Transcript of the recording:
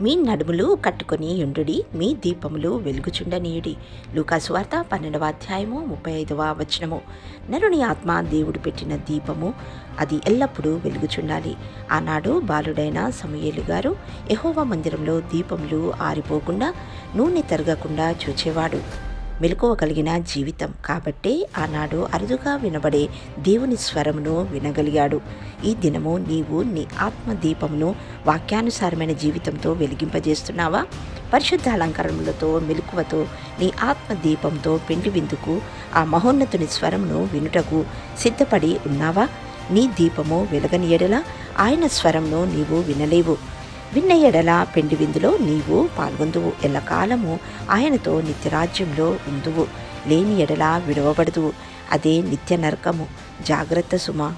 మీ నడుములు కట్టుకొని యుండుడి మీ దీపములు వెలుగుచుండనీయుడి. లూకాసు వార్త పన్నెండవ అధ్యాయము ముప్పై ఐదవ వచనము. నరుని ఆత్మ దేవుడు పెట్టిన దీపము అది ఎల్లప్పుడూ వెలుగుచుండాలి. ఆనాడు బాలుడైన సమయేలు గారు ఎహోవా మందిరంలో దీపములు ఆరిపోకుండా నూనె తరగకుండా చూచేవాడు. మెలకువ కలిగిన జీవితం. కాబట్టే ఆనాడు అరుదుగా వినబడే దేవుని స్వరమును వినగలిగాడు. ఈ దినము నీవు నీ ఆత్మ దీపమును వాక్యానుసారమైన జీవితంతో వెలిగింపజేస్తున్నావా? పరిశుద్ధ అలంకరణలతో మెలకువతో నీ ఆత్మ దీపంతో పెండి విందుకు ఆ మహోన్నతుని స్వరమును వినుటకు సిద్ధపడి ఉన్నావా? నీ దీపము వెలగని ఎడల ఆయన స్వరంను నీవు వినలేవు. విన్న ఎడల పెండి విందులో నీవు పాల్గొందువు. ఎల్లకాలము ఆయనతో నిత్యరాజ్యంలో ఉందువు. లేని ఎడల విడవబడదువు. అదే నిత్య నరకము జాగ్రత్త సుమ.